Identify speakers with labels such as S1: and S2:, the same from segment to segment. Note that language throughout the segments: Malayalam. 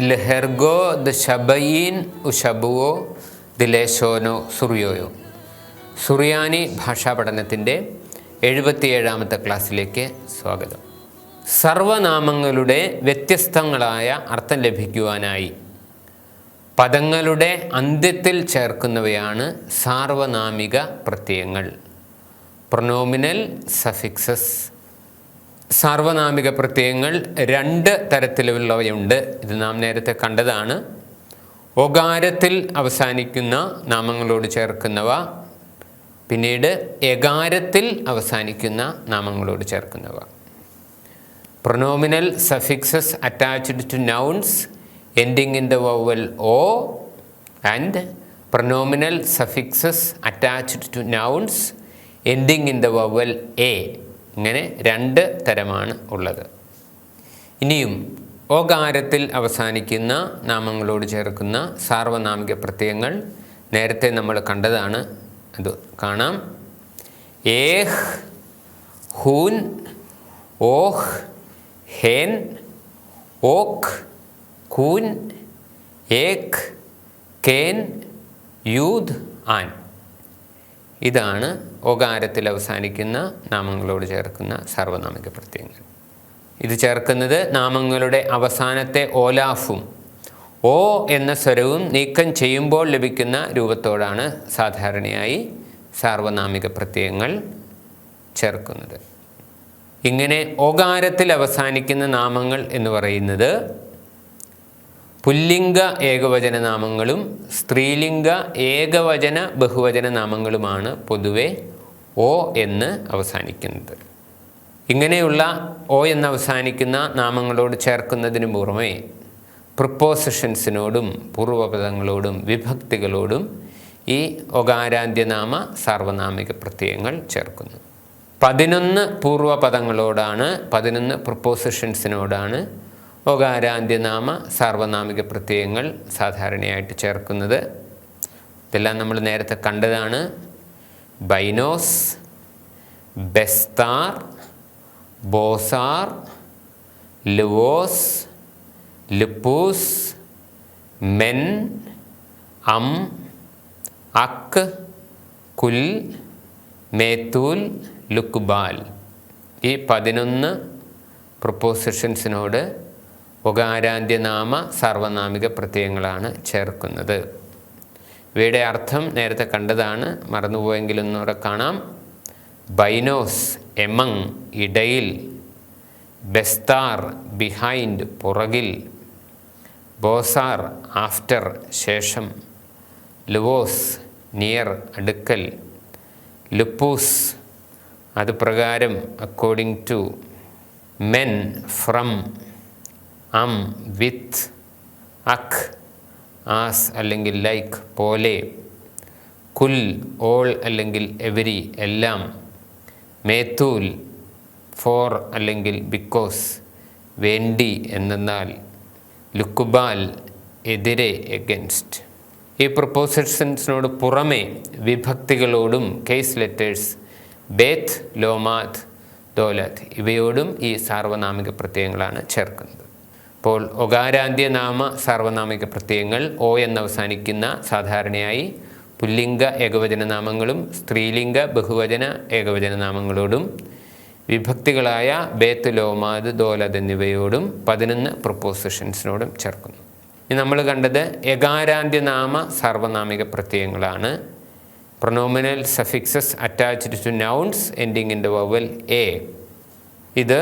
S1: ലെഹെർഗോ ദ ഷബയീൻ ഉഷബുവോ ദിലേശോനോ സുറിയോയോ. സുറിയാനി ഭാഷാ പഠനത്തിന്റെ എഴുപത്തിയേഴാമത്തെ ക്ലാസ്സിലേക്ക് സ്വാഗതം. സർവനാമങ്ങളുടെ വ്യത്യസ്തങ്ങളായ അർത്ഥം ലഭിക്കുവാനായി പദങ്ങളുടെ അന്ത്യത്തിൽ ചേർക്കുന്നവയാണ് സാർവനാമിക പ്രത്യയങ്ങൾ. പ്രൊനോമിനൽ സഫിക്സസ് സാർവനാമിക പ്രത്യയങ്ങൾ രണ്ട് തരത്തിലുള്ളവയുണ്ട്. ഇത് നാം നേരത്തെ കണ്ടതാണ്. ഒകാരത്തിൽ അവസാനിക്കുന്ന നാമങ്ങളോട് ചേർക്കുന്നവ പിന്നീട് എകാരത്തിൽ അവസാനിക്കുന്ന നാമങ്ങളോട് ചേർക്കുന്നവ. Pronominal suffixes attached to nouns ending in the vowel O and pronominal suffixes attached to nouns ending in the vowel A ഇങ്ങനെ രണ്ട് തരമാണ് ഉള്ളത്. ഇനിയും ഓകാരത്തിൽ അവസാനിക്കുന്ന നാമങ്ങളോട് ചേർക്കുന്ന സാർവനാമിക പ്രത്യയങ്ങൾ നേരത്തെ നമ്മൾ കണ്ടതാണ്. അത് കാണാം. ഏഹ് ഹൂൻ ഓഹ് ഹേൻ ഓക്ക് കൂൻ ഏക് കേൻ യൂദ് ആൻ. ഇതാണ് ഓകാരത്തിൽ അവസാനിക്കുന്ന നാമങ്ങളോട് ചേർക്കുന്ന സർവനാമിക പ്രത്യയങ്ങൾ ഇത് ചേർക്കുന്നത് നാമങ്ങളുടെ അവസാനത്തെ ഓലാഫും ഓ എന്ന സ്വരവും നീക്കം ചെയ്യുമ്പോൾ ലഭിക്കുന്ന രൂപത്തോടാണ് സാധാരണയായി സാർവനാമിക പ്രത്യയങ്ങൾ ചേർക്കുന്നത്. ഇങ്ങനെ ഓകാരത്തിൽ അവസാനിക്കുന്ന നാമങ്ങൾ എന്ന് പറയുന്നത് പുല്ലിംഗ ഏകവചന നാമങ്ങളും സ്ത്രീലിംഗ ഏകവചന ബഹുവചന നാമങ്ങളുമാണ് പൊതുവെ ഒ എന്ന് അവസാനിക്കുന്നത്. ഇങ്ങനെയുള്ള ഒ എന്ന് അവസാനിക്കുന്ന നാമങ്ങളോട് ചേർക്കുന്നതിന് പുറമെ പ്രിപ്പോസിഷൻസിനോടും പൂർവപദങ്ങളോടും വിഭക്തികളോടും ഈ ഒകാരാന്ത്യനാമ സാർവനാമിക പ്രത്യയങ്ങൾ ചേർക്കുന്നു. പതിനൊന്ന് പൂർവപദങ്ങളോടാണ് പതിനൊന്ന് പ്രിപ്പോസിഷൻസിനോടാണ് ഒകാരാന്ത്യനാമ സാർവനാമിക പ്രത്യയങ്ങൾ സാധാരണയായിട്ട് ചേർക്കുന്നത്. ഇതെല്ലാം നമ്മൾ നേരത്തെ കണ്ടതാണ്. ബൈനോസ് ബെസ്താർ ബോസാർ ലുവോസ് ലുപ്പൂസ് മെൻ അം അക്ക് കുൽ മേത്തൂൽ ലുക്ബാൽ. ഈ പതിനൊന്ന് പ്രൊപ്പോസിഷൻസിനോട് ഒകാരാന്ത്യനാമ സർവനാമിക പ്രത്യയങ്ങളാണ് ചേർക്കുന്നത്. ഇവയുടെ അർത്ഥം നേരത്തെ കണ്ടതാണ് മറന്നുപോയെങ്കിലൊന്നുകൂടെ കാണാം. ബൈനോസ് എമങ് ഇടയിൽ ബെസ്താർ ബിഹൈൻഡ് പുറകിൽ ബോസാർ ആഫ്റ്റർ ശേഷം ലുവോസ് നിയർ അടുക്കൽ ലുപ്പൂസ് അത് പ്രകാരം അക്കോർഡിംഗ് ടു മെൻ ഫ്രം അം വിത്ത് അഖ് ആസ് അല്ലെങ്കിൽ ലൈക്ക് പോലെ. കുൽ ഓൾ അല്ലെങ്കിൽ എവരി എല്ലാം. മേത്തൂൽ ഫോർ അല്ലെങ്കിൽ ബിക്കോസ്. വേണ്ടി എന്നാൽ ലുക്കുബാൽ എതിരെ എഗൻസ്റ്റ്. ഈ പ്രൊപ്പോസിഷൻസിനോട് പുറമെ വിഭക്തികളോടും കേസ് ലെറ്റേഴ്സ് ബേത്ത് ലോമാത് ദോലത്ത് ഇവയോടും ഈ സാർവനാമിക പ്രത്യയങ്ങളാണ് ചേർക്കുന്നത്. അപ്പോൾ ഒകാരാന്ത്യനാമ സാർവനാമിക പ്രത്യയങ്ങൾ ഓ എന്നവസാനിക്കുന്ന സാധാരണയായി പുല്ലിംഗ ഏകവചന നാമങ്ങളും സ്ത്രീലിംഗ ബഹുവചന ഏകവചന നാമങ്ങളോടും വിഭക്തികളായ ബേത്ത് ലോമാത് ദോലത് എന്നിവയോടും പതിനൊന്ന് പ്രൊപ്പോസിഷൻസിനോടും ചേർക്കുന്നു. ഇനി നമ്മൾ കണ്ടത് യകാരാന്ത്യനാമ സാർവനാമിക പ്രത്യയങ്ങളാണ്. Pronominal suffixes attached to nouns ending in the vowel A ഇത്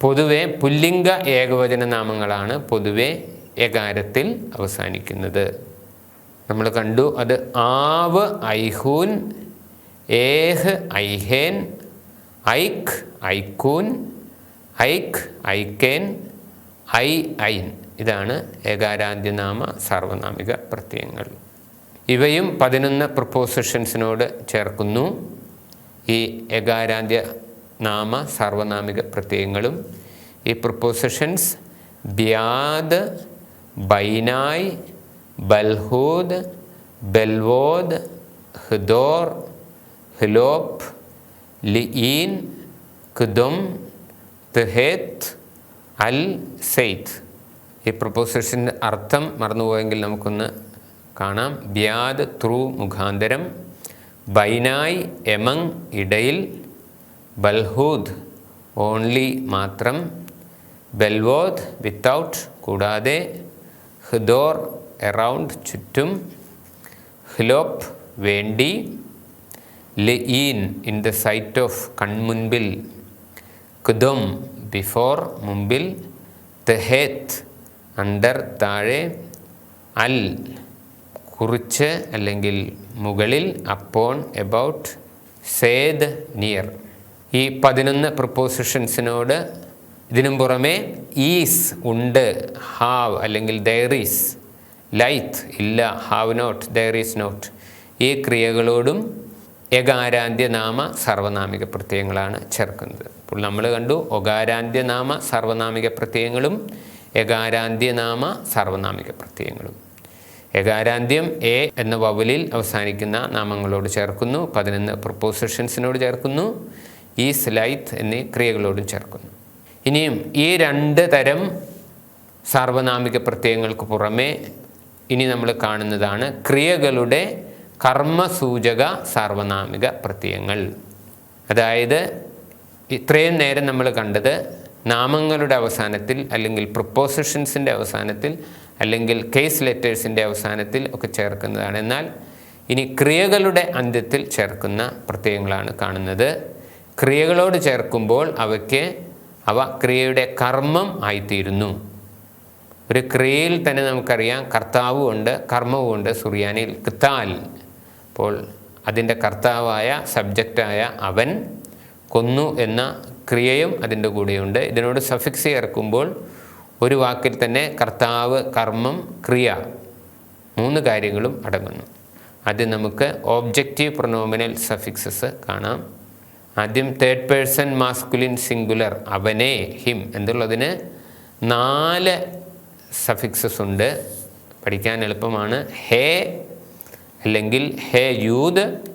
S1: പൊതുവെ പുല്ലിംഗ ഏകവചന നാമങ്ങളാണ് പൊതുവെ എകാരത്തിൽ അവസാനിക്കുന്നത്. നമ്മൾ കണ്ടു അത് ആവ് ഐഹൂൻ ഏഹ് ഐഹേൻ ഐഖ് ഐക്കൂൻ ഐഖ് ഐക്കേൻ ഐ ഐൻ. ഇതാണ് ഏകാരാന്ത്യനാമ സാർവനാമിക പ്രത്യയങ്ങൾ. ഇവയും പതിനൊന്ന് പ്രപ്പോസിഷൻസിനോട് ചേർക്കുന്നു. ഈ ഏകാരാന്ത്യ നാമ സാർവനാമിക പ്രത്യയങ്ങളും ഈ പ്രപ്പോസിഷൻസ് ബ്യാദ് ബൈനായ് ബൽഹൂദ് ബെൽവോദ് ഹിദോർ ഹിലോപ് ലിഈൻ കുദും തെഹേത്ത് അൽ സെയ്ത്ത് ഈ പ്രപ്പോസിഷന്റെ അർത്ഥം മറന്നുപോയെങ്കിൽ നമുക്കൊന്ന് കാണാം. ബ്യാദ് ത്രൂ മുഖാന്തരം ബൈനായ് എമങ് ഇടയിൽ ബൽഹൂദ് ഓൺലി മാത്രം ബെൽവോദ് വിത്തൗട്ട് കൂടാതെ ഹിദോർ എറൗണ്ട് ചുറ്റും ഹിലോപ്പ് വേണ്ടി ലീൻ ഇൻ ദ സൈറ്റ് ഓഫ് കൺമുൻപിൽ കുദം ബിഫോർ മുമ്പിൽ തെഹേത്ത് അണ്ടർ താഴെ അൽ കുറിച്ച് അല്ലെങ്കിൽ മുകളിൽ അപ്പോൺ എബൌട്ട് സേദ് നിയർ ഈ പതിനൊന്ന് പ്രപ്പോസിഷൻസിനോട് ഇതിനും പുറമെ ഈസ് ഉണ്ട് ഹാവ് അല്ലെങ്കിൽ ദയറീസ് ലൈത്ത് ഇല്ല have not there is not ഈ ക്രിയകളോടും യകാരാന്ത്യനാമ സർവനാമിക പ്രത്യയങ്ങളാണ് ചേർക്കുന്നത്. അപ്പോൾ നമ്മൾ കണ്ടു ഒകാരാന്ത്യനാമ സർവനാമിക പ്രത്യയങ്ങളും യകാരാന്ത്യനാമ സർവനാമിക പ്രത്യയങ്ങളും. യകാരാന്ത്യം എ എന്ന വവലിൽ അവസാനിക്കുന്ന നാമങ്ങളോട് ചേർക്കുന്നു പതിനൊന്ന് പ്രപ്പോസിഷൻസിനോട് ചേർക്കുന്നു. ഈസ് ലൈത്ത് എന്നീ ക്രിയകളോടും ചേർക്കുന്നു. ഇനിയും ഈ രണ്ട് തരം സാർവനാമിക പ്രത്യയങ്ങൾക്ക് പുറമേ ഇനി നമ്മൾ കാണുന്നതാണ് ക്രിയകളുടെ കർമ്മസൂചക സാർവനാമിക പ്രത്യയങ്ങൾ. അതായത് ഇത്രയും നേരം നമ്മൾ കണ്ടത് നാമങ്ങളുടെ അവസാനത്തിൽ അല്ലെങ്കിൽ പ്രപ്പോസിഷൻസിന്റെ അവസാനത്തിൽ അല്ലെങ്കിൽ കേസ് ലെറ്റേഴ്സിന്റെ അവസാനത്തിൽ ഒക്കെ ചേർക്കുന്നതാണ്. എന്നാൽ ഇനി ക്രിയകളുടെ അന്ത്യത്തിൽ ചേർക്കുന്ന പ്രത്യയങ്ങളാണ് കാണുന്നത്. ക്രിയകളോട് ചേർക്കുമ്പോൾ അവയ്ക്ക് അവ ക്രിയയുടെ കർമ്മം ആയിത്തീരുന്നു. ഒരു ക്രിയയിൽ തന്നെ നമുക്കറിയാം കർത്താവും ഉണ്ട് കർമ്മവും ഉണ്ട് സുറിയാനിൽ കിത്താൽ. അപ്പോൾ അതിന്റെ കർത്താവായ സബ്ജക്റ്റായ അവൻ കൊന്നു എന്ന ക്രിയയും അതിന്റെ കൂടെയുണ്ട്. ഇതിനോട് സഫിക്സ് ചേർക്കുമ്പോൾ ഒരു വാക്കിൽ തന്നെ കർത്താവ് കർമ്മം ക്രിയ മൂന്ന് കാര്യങ്ങളും അടങ്ങുന്നു. അത് നമുക്ക് ഓബ്ജക്റ്റീവ് പ്രൊനോമിനൽ സഫിക്സസ് കാണാം. ആദ്യം തേർഡ് പേഴ്സൺ മാസ്കുലിൻ സിംഗുലർ അവനെ ഹിം എന്നുള്ളതിന് നാല് സഫിക്സസ് ഉണ്ട്. പഠിക്കാൻ എളുപ്പമാണ്. ഹേ അല്ലെങ്കിൽ ഹേ യൂത്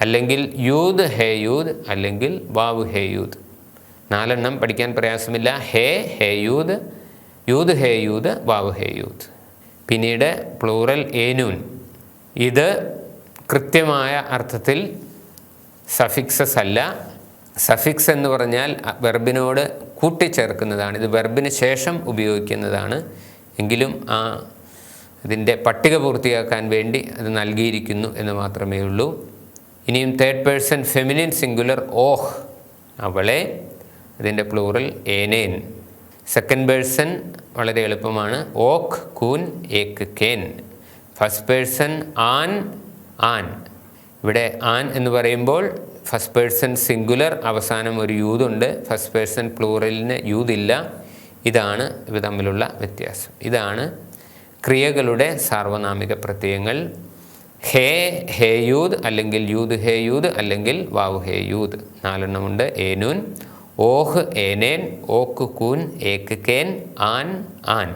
S1: അല്ലെങ്കിൽ യൂത് ഹേ യൂത് അല്ലെങ്കിൽ വാവ് ഹേ യൂത് നാലെണ്ണം പഠിക്കാൻ പ്രയാസമില്ല. ഹേ ഹേ യൂത് യൂത് ഹേ യൂത് വാവ് ഹേ യൂത് പിന്നീട് പ്ലൂറൽ ഏനൂൻ ഇത് കൃത്യമായ അർത്ഥത്തിൽ സഫിക്സസ് അല്ല. സഫിക്സ് എന്ന് പറഞ്ഞാൽ വെർബിനോട് കൂട്ടിച്ചേർക്കുന്നതാണ്. ഇത് വെർബിന് ശേഷം ഉപയോഗിക്കുന്നതാണ്. എങ്കിലും ആ ഇതിന്റെ പട്ടിക പൂർത്തിയാക്കാൻ വേണ്ടി അത് നൽകിയിരിക്കുന്നു എന്ന് മാത്രമേ ഉള്ളൂ. ഇനിയും തേർഡ് പേഴ്സൺ ഫെമിനിൻ സിംഗുലർ ഓഹ് അവളെ അതിന്റെ പ്ലൂറൽ ഏനേൻ. സെക്കൻഡ് പേഴ്സൺ വളരെ എളുപ്പമാണ്. ഓക്ക് കൂൻ ഏക്ക് കേൻ ഫസ്റ്റ് പേഴ്സൺ ആൻ ആൻ. ഇവിടെ ആൻ എന്ന് പറയുമ്പോൾ ഫസ്റ്റ് പേഴ്സൺ സിംഗുലർ അവസാനം ഒരു യൂതുണ്ട് ഫസ്റ്റ് പേഴ്സൺ പ്ലൂറലിന് യൂതില്ല ഇതാണ് ഇവ തമ്മിലുള്ള വ്യത്യാസം. ഇതാണ് ക്രിയകളുടെ സാർവനാമിക പ്രത്യയങ്ങൾ. ഹേ ഹേ യൂത് അല്ലെങ്കിൽ യൂത് ഹേ യൂത് അല്ലെങ്കിൽ വാവ് ഹേ യൂത് നാലെണ്ണമുണ്ട്. ഏനൂൻ ഓഹ് ഏനേൻ ഓക്ക് കൂൻ ഏക്ക് കേൻ ആൻ ആൻ.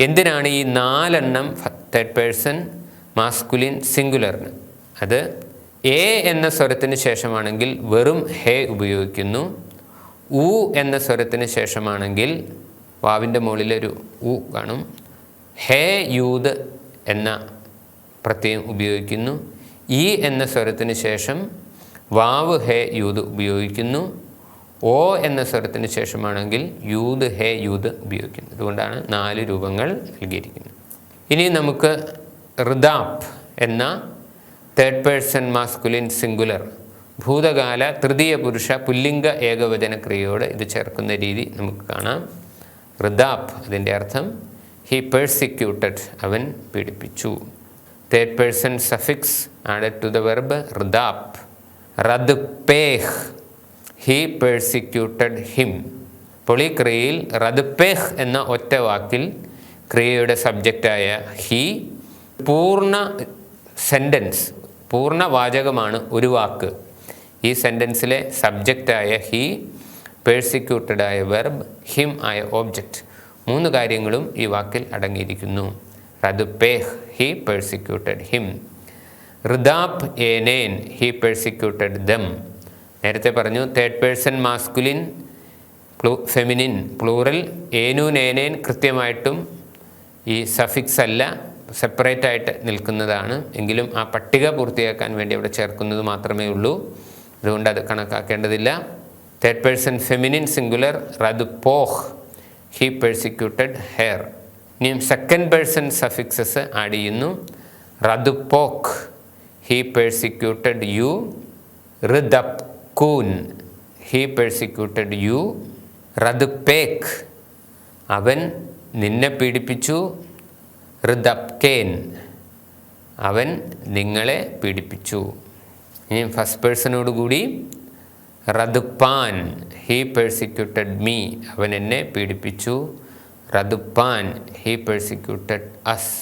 S1: എന്തിനാണ് ഈ നാലെണ്ണം തേർഡ് പേഴ്സൺ മാസ്കുലിൻ സിംഗുലറിന് അത് എ എന്ന സ്വരത്തിന് ശേഷമാണെങ്കിൽ വെറും ഹേ ഉപയോഗിക്കുന്നു. ഉ എന്ന സ്വരത്തിന് ശേഷമാണെങ്കിൽ വാവിന്റെ മുകളിലൊരു ഉ കാണും. ഹേ യൂത് എന്ന പ്രത്യയം ഉപയോഗിക്കുന്നു. ഈ എന്ന സ്വരത്തിന് ശേഷം വാവ് ഹേ യൂത് ഉപയോഗിക്കുന്നു. ഓ എന്ന സ്വരത്തിന് ശേഷമാണെങ്കിൽ യൂത് ഹേ യൂത് ഉപയോഗിക്കുന്നു. അതുകൊണ്ടാണ് നാല് രൂപങ്ങൾ നൽകിയിരിക്കുന്നത്. ഇനി നമുക്ക് ഋദാപ്പ് എന്ന തേർഡ് പേഴ്സൺ മാസ്കുലിൻ സിംഗുലർ ഭൂതകാല തൃതീയ പുരുഷ പുല്ലിംഗ ഏകവചന ക്രിയയോട് ഇത് ചേർക്കുന്ന രീതി നമുക്ക് കാണാം. ഋദാപ്പ് അതിന്റെ അർത്ഥം ഹി പേഴ്സിക്യൂട്ടഡ് അവൻ പീഡിപ്പിച്ചു. Third person suffix added to the verb ഋദാപ്പ് റദ് പേഹ് ഹി പേഴ്സിക്യൂട്ടഡ് ഹിം അപ്പോൾ ഈ ക്രിയയിൽ റദ്പേഹ് എന്ന ഒറ്റ വാക്കിൽ ക്രിയയുടെ സബ്ജക്റ്റായ ഹി പൂർണ സെന്റൻസ് പൂർണ വാചകമാണ് ഒരു വാക്ക്. ഈ സെന്റൻസിലെ സബ്ജക്റ്റായ ഹി ആയ വെർബ് ഹിം ആയ ഓബ്ജക്റ്റ് മൂന്ന് കാര്യങ്ങളും ഈ വാക്കിൽ അടങ്ങിയിരിക്കുന്നു. റദ്പേഹ് ഹി പേഴ്സിക്യൂട്ടഡ് ഹിം. ഋദാബ് ഏനേൻ ഹി പേഴ്സിക്യൂട്ടഡ് ദം. നേരത്തെ പറഞ്ഞു third person masculine പ്ലൂ feminine plural ഏനു നേനേൻ കൃത്യമായിട്ടും ഈ സഫിക്സ് അല്ല. സെപ്പറേറ്റ് ആയിട്ട് നിൽക്കുന്നതാണ്. എങ്കിലും ആ പട്ടിക പൂർത്തിയാക്കാൻ വേണ്ടി അവിടെ ചേർക്കുന്നത് മാത്രമേ ഉള്ളൂ. അതുകൊണ്ട് അത് കണക്കാക്കേണ്ടതില്ല. തേർഡ് പേഴ്സൺ ഫെമിനിൻ സിംഗുലർ റദ് പോഹ് ഹി പേഴ്സിക്യൂട്ടഡ് ഹെയർ ഇനിയും സെക്കൻഡ് പേഴ്സൺ സഫിക്സസ് ആഡ് ചെയ്യുന്നു. റദ് പോക്ക് ഹി പേഴ്സിക്യൂട്ടഡ് യു ഋദപ് കൂൻ ഹി പേഴ്സിക്യൂട്ടഡ് യു റദ് പേക്ക് അവൻ നിന്നെ പീഡിപ്പിച്ചു. ഋദപ്കേൻ അവൻ നിങ്ങളെ പീഡിപ്പിച്ചു. ഇനി ഫസ്റ്റ് പേഴ്സണോട് കൂടി റദുപ്പാൻ ഹീ പേഴ്സിക്യൂട്ടഡ് മീ അവൻ എന്നെ പീഡിപ്പിച്ചു. റദുപ്പാൻ ഹീ പേഴ്സിക്യൂട്ടഡ് അസ്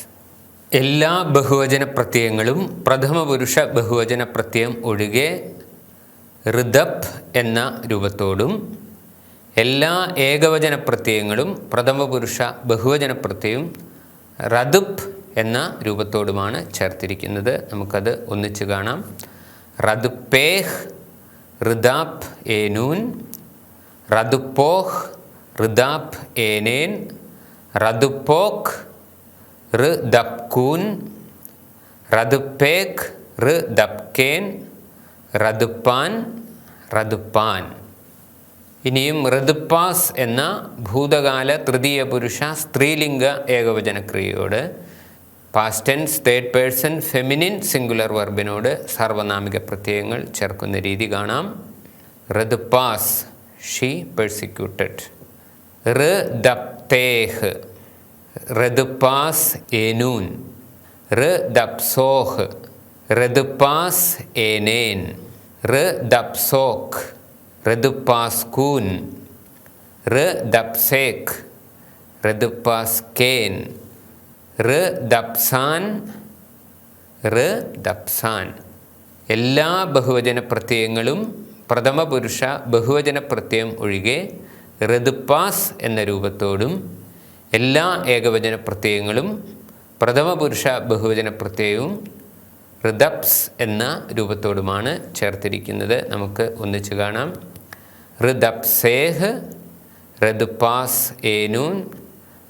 S1: എല്ലാ ബഹുവചന പ്രത്യയങ്ങളും പ്രഥമ പുരുഷ ബഹുവചന പ്രത്യയം ഒഴികെ ഋതപ് എന്ന രൂപത്തോടും എല്ലാ ഏകവചന പ്രത്യയങ്ങളും പ്രഥമ പുരുഷ ബഹുവചന പ്രത്യയം റദുപ് എന്ന രൂപത്തോടുമാണ് ചേർത്തിരിക്കുന്നത്. നമുക്കത് ഒന്നിച്ച് കാണാം. റദുപ്പേഹ് ഋദാപ് ഏനൂൻ റദുപ്പോഹ് ഋദാപ് ഏനേൻ റദുപ്പോക്ക് ഋദപ്കൂൻ റദുപ്പേക്ക് ഋദപ്കേൻ റദുപ്പാൻ റദുപ്പാൻ ഇനിയും ഋതുപ്പാസ് എന്ന ഭൂതകാല തൃതീയ പുരുഷ സ്ത്രീലിംഗ ഏകവചന ക്രിയയോട് past tense third person feminine singular വെർബിനോട് സർവനാമിക പ്രത്യയങ്ങൾ ചേർക്കുന്ന രീതി കാണാം. ഋതുപ്പാസ് ഷീ പെർസിക്യൂട്ടഡ് ഋദപ്തേഹ് ഋതുപ്പാസ് ദപ്സോഹ് ഋദപ്സോഹ് ഋതുപ്പാസ് ഏനേൻ ഋദപ്സോക്ക് ഋതുപ്പാസ്കൂൻ ഋദപ്സേക് ഋതുപ്പാസ്കേൻ ഋദപ്സാൻ ഋദപ്സാൻ എല്ലാ ബഹുവചന പ്രത്യയങ്ങളും പ്രഥമ പുരുഷ ബഹുവചന പ്രത്യയം ഒഴികെ ഋതുപ്പാസ് എന്ന രൂപത്തോടും എല്ലാ ഏകവചന പ്രത്യയങ്ങളും പ്രഥമ പുരുഷ ബഹുവചന പ്രത്യയവും ഋതപ്സ് എന്ന രൂപത്തോടുമാണ് ചേർത്തിരിക്കുന്നത്. നമുക്ക് ഒന്നിച്ച് കാണാം. ഋദപ്സേഹ് ഋതുപ്പാസ് ഏനൂൻ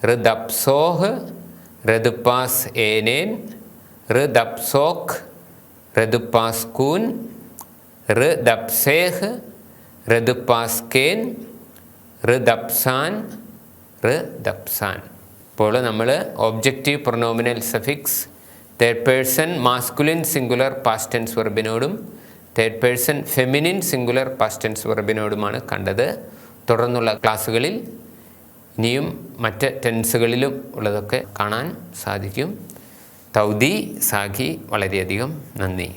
S1: ഋദപ്സോഹ് ഋതുപ്പാസ് ഏനേൻ ഋദപ്സോക്ക് ഋതുപ്പാസ്കൂൻ ഋദപ്സേഹ് ഋതുപ്പാസ്കേൻ ഋദപ്സാൻ ഋദപ്സാൻ. ഇപ്പോൾ നമ്മൾ objective pronominal suffix third person masculine singular past tense വെർബിനോടും third person feminine singular past tense വെർബിനോടുമാണ് കണ്ടത്. തുടർന്നുള്ള ക്ലാസ്സുകളിൽ ഇനിയും മറ്റ് ടെൻസുകളിലും ഉള്ളതൊക്കെ കാണാൻ സാധിക്കും. തൗദി സാഖി വളരെയധികം നന്ദി.